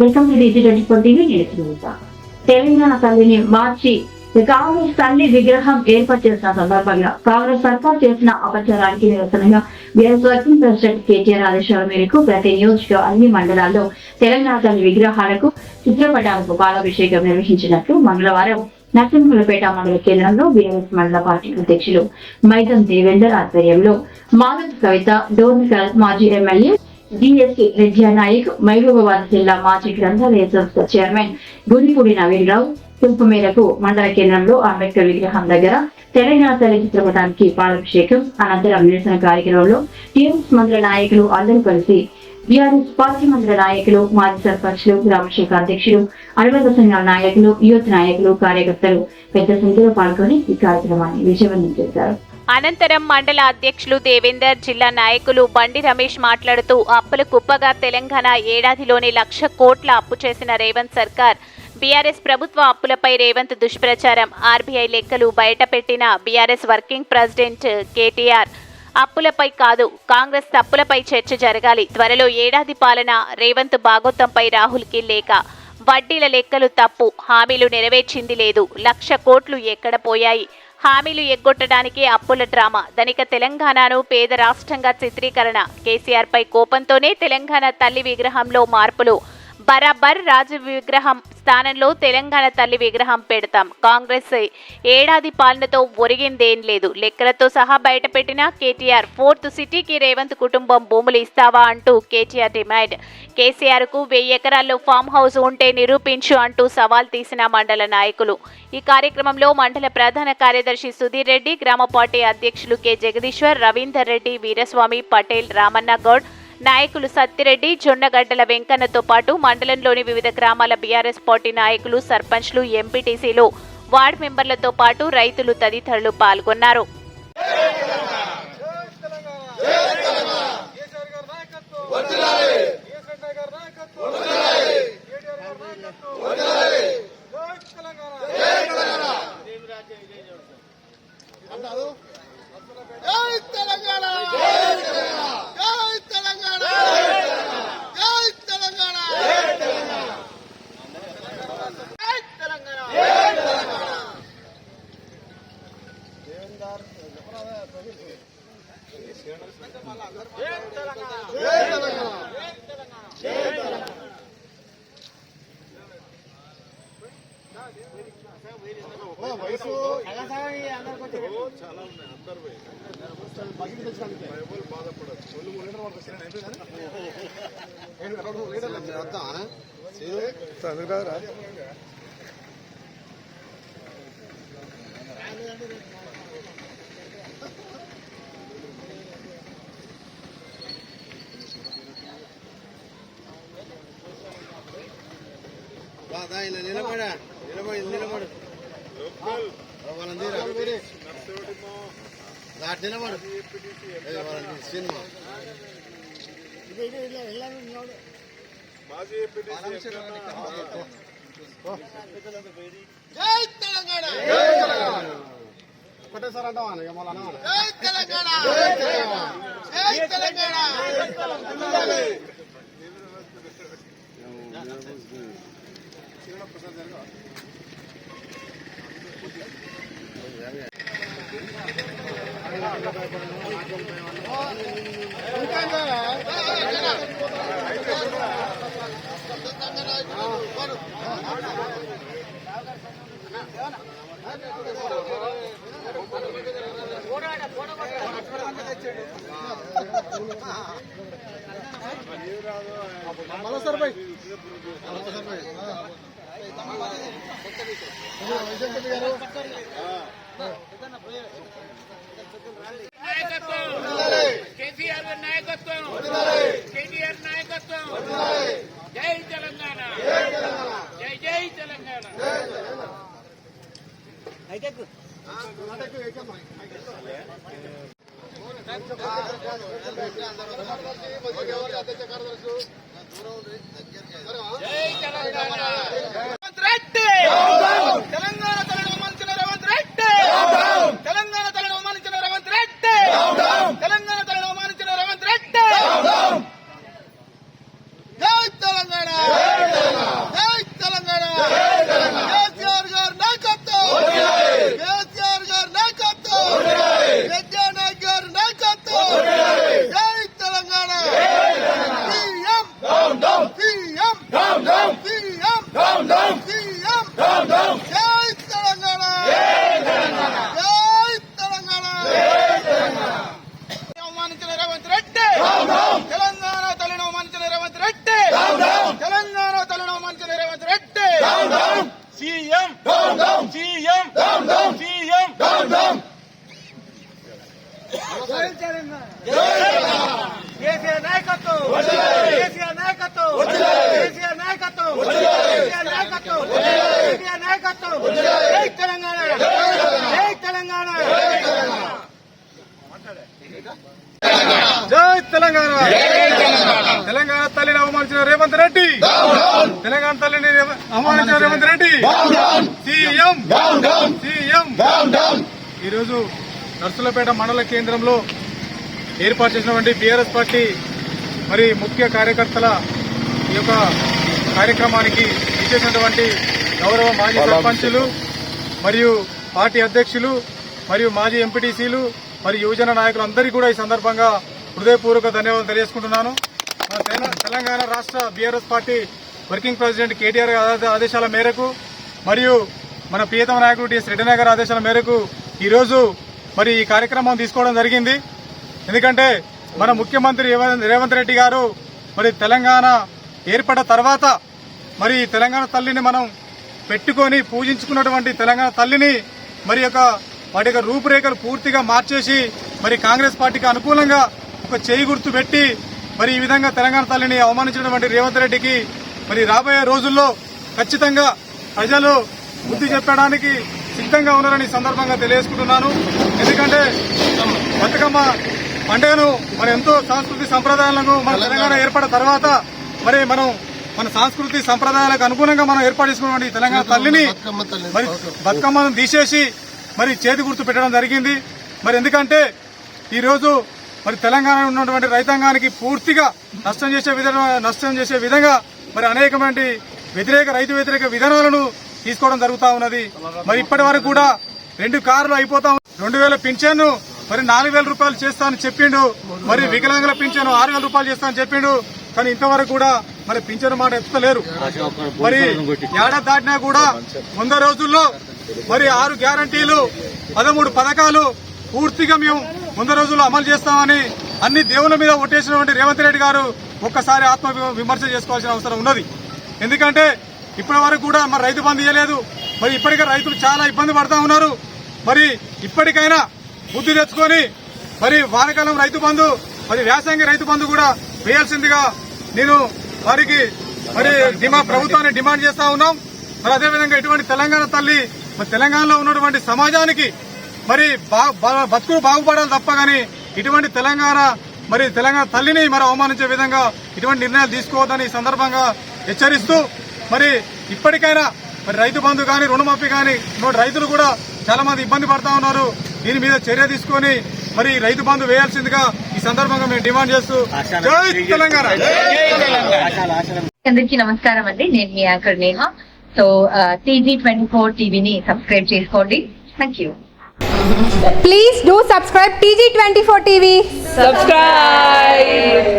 Welcome to digi twenty four TV నేను తెలంగాణ తల్లిని మార్చి కాంగ్రెస్ తల్లి విగ్రహం ఏర్పాటు చేసిన సందర్భంగా కాంగ్రెస్ సర్కార్ చేసిన అపచారానికి నిరసనగా బీఆర్ఎస్ వర్కింగ్ ప్రెసిడెంట్ కేటీఆర్ ఆదేశాల మేరకు ప్రతి నియోజక అన్ని మండలాల్లో తెలంగాణ తల్లి విగ్రహాలకు చిత్రపటాలకు పాలాభిషేకం నిర్వహించినట్లు మంగళవారం నరసింహులపేట మండల కేంద్రంలో బీఆర్ఎస్ మండల పార్టీ అధ్యక్షులు మైదం దేవేందర్ ఆధ్వర్యంలో మాధవ్ కవిత డోర్నికల్ మాజీ ఎమ్మెల్యే డిఎస్సి విద్యా నాయక్ మహబూబాబాద్ జిల్లా మాజీ గ్రంథాలయ సంస్థ చైర్మన్ గురిపూడి నవీన్ రావు పిలుపు మేరకు మండల కేంద్రంలో అంబేద్కర్ విగ్రహం దగ్గర తెలంగాణ తల్లి చిత్రపటానికి పాలాభిషేకం అనంతరం నిరసన కార్యక్రమంలో టీఎంఎస్ మండల నాయకులు అందరూ కలిసి బీఆర్ఎస్ పార్టీ మండల నాయకులు మాజీ సర్పంచ్లు గ్రామశాఖ అధ్యక్షులు అనుబంధ సంఘాల నాయకులు యూత్ నాయకులు కార్యకర్తలు పెద్ద సంఖ్యలో పాల్గొని ఈ కార్యక్రమాన్ని విజయవంతం చేశారు. అనంతరం మండల అధ్యక్షులు దేవేందర్ జిల్లా నాయకులు బండి రమేష్ మాట్లాడుతూ అప్పుల కుప్పగా తెలంగాణ ఏడాదిలోనే లక్ష కోట్ల అప్పు చేసిన రేవంత్ సర్కార్. బీఆర్ఎస్ ప్రభుత్వ అప్పులపై రేవంత్ దుష్ప్రచారం. ఆర్బీఐ లెక్కలు బయటపెట్టిన బీఆర్ఎస్ వర్కింగ్ ప్రెసిడెంట్ కేటీఆర్. అప్పులపై కాదు కాంగ్రెస్ తప్పులపై చర్చ జరగాలి. త్వరలో ఏడాది పాలన రేవంత్ భాగోతంపై రాహుల్కి లేక. వడ్డీల లెక్కలు తప్పు. హామీలు నెరవేర్చింది లేదు. లక్ష కోట్లు ఎక్కడ పోయాయి? హామీలు ఎగ్గొట్టడానికి అప్పుల డ్రామా. ధనిక తెలంగాణను పేద రాష్ట్రంగా చిత్రీకరణ. కేసీఆర్ పై కోపంతోనే తెలంగాణ తల్లి విగ్రహంలో మార్పులు. బరాబర్ రాజు విగ్రహం స్థానంలో తెలంగాణ తల్లి విగ్రహం పెడతాం. కాంగ్రెస్ ఏడాది పాలనతో ఒరిగిందేం లేదు. లెక్కలతో సహా బయటపెట్టిన కేటీఆర్ ఫోర్త్ సిటీకి రేవంత్ కుటుంబం భూములు ఇస్తావా అంటూ కేటీఆర్ డిమాండ్. కేసీఆర్కు వెయ్యి ఎకరాల్లో ఫామ్ హౌస్ ఉంటే నిరూపించు అంటూ సవాల్ తీసిన మండల నాయకులు. ఈ కార్యక్రమంలో మండల ప్రధాన కార్యదర్శి సుధీర్ రెడ్డి గ్రామ పార్టీ అధ్యక్షులు కె. జగదీశ్వర్ రవీందర్ రెడ్డి వీరస్వామి పటేల్ రామన్న గౌడ్ నాయకులు సత్తిరెడ్డి జొన్నగడ్డల వెంకన్నతో పాటు మండలంలోని వివిధ గ్రామాల బీఆర్ఎస్ పార్టీ నాయకులు సర్పంచ్లు ఎంపీటీసీలు వార్డ్ మెంబర్లతో పాటు రైతులు తదితరులు పాల్గొన్నారు. కేసీఆర్ గారి నాయకత్వం కేసీఆర్ గారి నాయకత్వం కేటీఆర్ గారి నాయకత్వం జై తెలంగాణ జై తెలంగాణ జై తెలంగాణ జై తెలంగాణ జై తెలంగాణ నిలబడ నిలబడి నిలబడు వాళ్ళని తీరా దాటి నిలబడు ఏ, వాళ్ళని తీ, సినిమా. జై తెలంగాణ! ఒకటేసారి ఇక మళ్ళీ అన్నా జై తెలంగాణ! జై తెలంగాణ! శివన ప్రసాద్ మళ్ళా సార్ బాయ్ మళ్ళా సార్ బాయ్ కేసీఆర్ గారి నాయకత్వం కేటీఆర్ నాయకత్వం జై తెలంగాణ జై జై తెలంగాణ జై తెలంగాణ రేవంత్ రెడ్డి తెలంగాణ తలను అవమానించిన రేవంత్ రెడ్డి తెలంగాణ తలను అవమానించిన రేవంత్ రెడ్డి తెలంగాణ తలను అవమానించిన రేవంత్ రెడ్డి జై తెలంగాణ కేసీఆర్ నాయకత్వం. కేసీఆర్ నాయకత్వం. కేసీఆర్ నాయకత్వం. కేసీఆర్ నాయకత్వం. జై తెలంగాణ. జై తెలంగాణ. జై తెలంగాణ. తెలంగాణ తల్లిని అవమానించిన రేవంత్ రెడ్డి. తెలంగాణ తల్లిని అవమానించిన రేవంత్ రెడ్డి. సీఎం. సీఎం. ఈరోజు నర్సులపేట మండల కేంద్రంలో ఏర్పాటు చేసినటువంటి బీఆర్ఎస్ పార్టీ మరి ముఖ్య కార్యకర్తల ఈ యొక్క కార్యక్రమానికి ఇచ్చేసినటువంటి గౌరవ మాజీ సర్పంచులు మరియు పార్టీ అధ్యక్షులు మరియు మాజీ ఎంపీటీసీలు మరియు యువజన నాయకులు అందరికీ కూడా ఈ సందర్భంగా హృదయపూర్వక ధన్యవాదాలు తెలియజేసుకుంటున్నాను. తెలంగాణ రాష్ట్ర BRS party working president KTR ఆదేశాల మేరకు మరియు మన ప్రియతమ నాయకుడు టిఎస్ రెడ్డి గారి ఆదేశాల మేరకు ఈరోజు మరి ఈ కార్యక్రమం తీసుకోవడం జరిగింది. ఎందుకంటే మన ముఖ్యమంత్రి రేవంత్ రేవంత్ రెడ్డి గారు మరి తెలంగాణ ఏర్పడ్డ తర్వాత మరి ఈ తెలంగాణ తల్లిని మనం పెట్టుకొని పూజించుకున్నటువంటి తెలంగాణ తల్లిని మరి యొక్క వాటి యొక్క రూపురేఖలు పూర్తిగా మార్చేసి మరి కాంగ్రెస్ పార్టీకి అనుకూలంగా ఒక చేయి గుర్తు పెట్టి మరి ఈ విధంగా తెలంగాణ తల్లిని అవమానించినటువంటి రేవంత్ రెడ్డికి మరి రాబోయే రోజుల్లో ఖచ్చితంగా ప్రజలు బుద్ధి చెప్పడానికి సిద్ధంగా ఉన్నారని సందర్భంగా తెలియజేసుకుంటున్నాను. ఎందుకంటే బతుకమ్మ పండుగను మన ఎంతో సంస్కృతి సంప్రదాయాలను మన తెలంగాణ. ఏర్పడిన తర్వాత మరి మనం మన సంస్కృతి సంప్రదాయాలకు అనుగుణంగా మనం ఏర్పాటు చేసుకున్నటువంటి తెలంగాణ తల్లిని మరి బతుకమ్మను తీసేసి మరి చేతి గుర్తు పెట్టడం జరిగింది. మరి ఎందుకంటే ఈ రోజు మరి తెలంగాణ ఉన్నటువంటి రైతాంగానికి పూర్తిగా నష్టం చేసే విధంగా నష్టం చేసే విధంగా మరి అనేకమైన వ్యతిరేక రైతు వ్యతిరేక విధానాలను తీసుకోవడం జరుగుతా ఉన్నది. మరి ఇప్పటి వరకు కూడా రెండు కార్లు అయిపోతా. రెండు వేల పింఛన్ను మరి నాలుగు వేల రూపాయలు చేస్తానని చెప్పిండు. మరి వికలాంగుల పింఛను ఆరు వేల రూపాయలు చేస్తానని చెప్పిండు. కానీ ఇంతవరకు కూడా మరి పింఛను మాట ఎత్తలేరు మరి ఏడాది దాటినా కూడా వంద రోజుల్లో మరి ఆరు గ్యారంటీలు పదమూడు పథకాలు పూర్తిగా మేము వంద రోజుల్లో అమలు చేస్తామని అన్ని దేవుల మీద ఒట్టేసినటువంటి రేవంత్ రెడ్డి గారు ఒక్కసారి ఆత్మ విమర్శ చేసుకోవాల్సిన అవసరం ఉన్నది. ఎందుకంటే ఇప్పటి వరకు కూడా మరి రైతు బంద్ ఇవ్వలేదు మరి ఇప్పటికే రైతులు చాలా ఇబ్బంది పడతా ఉన్నారు. మరి ఇప్పటికైనా బుద్ధి తెచ్చుకొని మరి వానకాలం రైతు బంధు మరి వ్యాసంగి రైతు బంధు కూడా వేయాల్సిందిగా నేను వారికి మరి డిమా ప్రభుత్వాన్ని డిమాండ్ చేస్తా ఉన్నాం. మరి అదేవిధంగా ఇటువంటి తెలంగాణ తల్లి మరి తెలంగాణలో ఉన్నటువంటి సమాజానికి మరి బా- బతుకులు బాగుపడాలి తప్ప కానీ ఇటువంటి తెలంగాణ మరి తెలంగాణ తల్లిని మరి అవమానించే విధంగా ఇటువంటి నిర్ణయాలు తీసుకోవద్దని ఈ సందర్భంగా హెచ్చరిస్తూ మరి ఇప్పటికైనా మరి రైతు బంధు కానీ రుణమాఫీ కానీ రైతులు కూడా చాలా మంది ఇబ్బంది పడతా ఉన్నారు. దీని మీద చర్య తీసుకొని మరి రైతు బంధు వేయాల్సిందిగా ఈ సందర్భంగా మేము డిమాండ్ చేస్తూ జై తెలంగాణ. అందరికీ నమస్కారం అండి. నేను మీ anchor Neha. So TG twenty four టీవీని సబ్స్క్రైబ్ చేసుకోండి. Thank you Please do subscribe TG24 TV. subscribe.